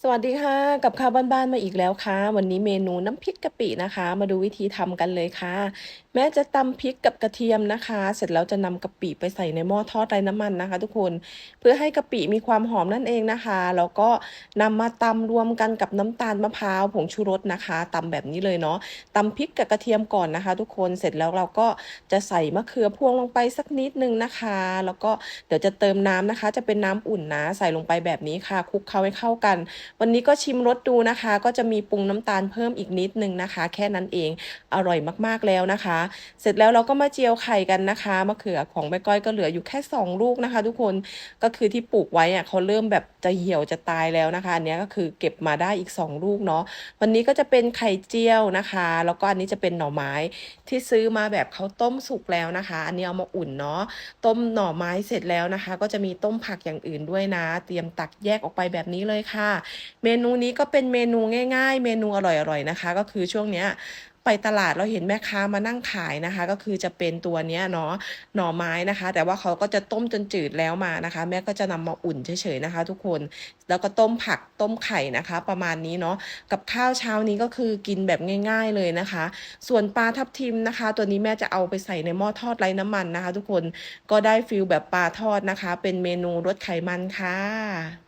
สวัสดีค่ะ กับข้าวบ้านๆมาอีกแล้วค่ะ วันนี้เมนูน้ำพริกกะปินะคะ มาดูวิธีทำกันเลยค่ะ แม่จะตำพริกกับกระเทียมนะคะ เสร็จแล้วจะนำกะปิไปใส่ในหม้อทอดไร้น้ำมันนะคะ ทุกคนเพื่อให้กะปิมีความหอมนั่นเองนะคะแล้วก็นำมาตำรวมกันกับน้ำตาลมะพร้าวผงชูรสนะคะตำแบบนี้เลยเนาะตำพริกกับกระเทียมก่อนนะคะ ทุกคนเสร็จแล้วเราก็จะใส่มะเขือพวงลงไปสักนิดนึงนะคะ แล้วก็เดี๋ยวจะเติมน้ำนะคะ จะเป็นน้ำอุ่นนะใส่ลงไปแบบนี้ค่ะคลุกเคล้าให้เข้ากันวันนี้ก็ชิมรสดูนะคะ ก็จะมีปรุงน้ำตาลเพิ่มอีกนิดนึงนะคะ แค่นั้นเองอร่อยมากๆแล้วนะคะ เสร็จแล้วเราก็มาเจียวไข่กันนะคะมะเขือของแม่ก้อยก็เหลืออยู่แค่ 2 ลูกนะคะ ทุกคนก็คือที่ปลูกไว้อะเขาเริ่มแบบจะเหี่ยวจะตายแล้วนะคะ อันนี้ก็คือเก็บมาได้อีก 2 ลูกเนาะวันนี้ก็จะเป็นไข่เจียวนะคะ แล้วก็อันนี้จะเป็นหน่อไม้ที่ซื้อมาแบบเขาต้มสุกแล้วนะคะ อันนี้เอามาอุ่นเนาะต้มหน่อไม้เสร็จแล้วนะคะ ก็จะมีต้มผักอย่างอื่นด้วยนะ เตรียมตักแยกออกไปแบบนี้เลยค่ะเมนูนี้ก็เป็นเมนูง่าย ๆ เมนูอร่อยๆนะคะ ก็คือช่วงเนี้ยไปตลาดเราเห็นแม่ค้ามานั่งขายนะคะ ก็คือจะเป็นตัวเนี้ยเนาะหน่อไม้นะคะ แต่ว่าเขาก็จะต้มจนจืดแล้วมานะคะ แม่ก็จะนำมาอุ่นเฉยๆนะคะ ทุกคนแล้วก็ต้มผักต้มไข่นะคะ ประมาณนี้เนาะกับข้าวเช้านี้ก็คือกินแบบง่าย ๆเลยนะคะ ส่วนปลาทับทิมนะคะ ตัวนี้แม่จะเอาไปใส่ในหม้อทอดไร้น้ำมันนะคะ ทุกคนก็ได้ฟิลแบบปลาทอดนะคะ เป็นเมนูลดไขมันค่ะ